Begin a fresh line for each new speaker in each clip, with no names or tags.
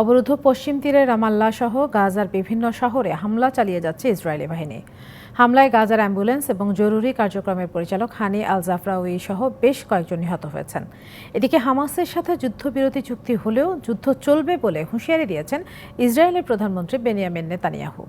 অবরুদ্ধ পশ্চিম তীরে রামাল্লা সহ গাজার বিভিন্ন শহরে হামলা চালিয়ে যাচ্ছে ইসরায়েলি বাহিনী হামলায় গাজার অ্যাম্বুলেন্স এবং জরুরি কার্যক্রমের পরিচালক হানি আল জাফরাউই সহ বেশ কয়েকজন নিহত হয়েছেন এদিকে হামাসের সাথে যুদ্ধবিরতি চুক্তি হলেও যুদ্ধ চলবে বলে হুঁশিয়ারি দিয়েছেন ইসরায়েলের প্রধানমন্ত্রী বেনিয়ামিন নেতানিয়াহু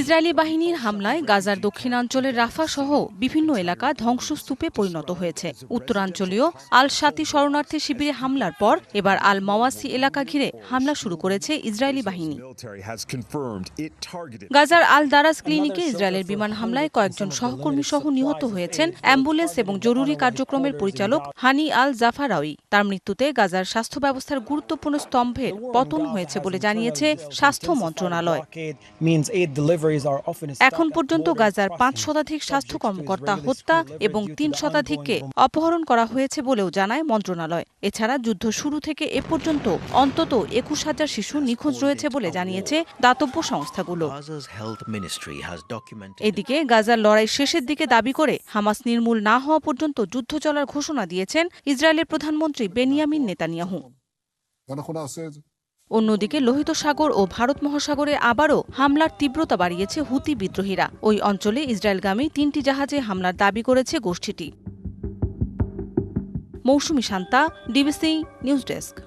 ইসরায়েলি বাহিনীর হামলায় গাজার দক্ষিণাঞ্চলের রাফা সহ বিভিন্ন এলাকা ধ্বংসস্তূপে পরিণত হয়েছে উত্তরাঞ্চলীয় আল সাতি শরণার্থী শিবিরে হামলার পর এবার আল মাওয়াসি এলাকা ঘিরে হামলা শুরু করেছে ইসরায়েলি বাহিনী গাজার আল দারাজ ক্লিনিকে ইসরায়েলের বিমান হামলায় কয়েকজন সহকর্মী সহ নিহত হয়েছেন অ্যাম্বুলেন্স এবং জরুরি কার্যক্রমের পরিচালক হানি আল জাফারাউই তার মৃত্যুতে গাজার স্বাস্থ্য ব্যবস্থার গুরুত্বপূর্ণ স্তম্ভের পতন হয়েছে বলে জানিয়েছে স্বাস্থ্য মন্ত্রণালয় এখন পর্যন্ত গাজার পাঁচ শতাধিক স্বাস্থ্য কর্মকর্তা হত্যা এবং তিন শতাধিককে অপহরণ করা হয়েছে বলেও জানায় মন্ত্রণালয় এছাড়া যুদ্ধ শুরু থেকে এ পর্যন্ত অন্তত একুশ হাজার শিশু নিখোঁজ রয়েছে বলে জানিয়েছে দাতব্য সংস্থাগুলো এদিকে গাজার লড়াই শেষের দিকে দাবি করে হামাস নির্মূল না হওয়া পর্যন্ত যুদ্ধ চলার ঘোষণা দিয়েছেন ইসরায়েলের প্রধানমন্ত্রী বেনিয়ামিন নেতানিয়াহু অন্যদিকে লোহিত সাগর ও ভারত মহাসাগরে আবারও হামলার তীব্রতা বাড়িয়েছে হুতি বিদ্রোহীরা ওই অঞ্চলে ইসরায়েলগামী তিনটি জাহাজে হামলার দাবি করেছে গোষ্ঠীটি Mousumi Shanta DBC news desk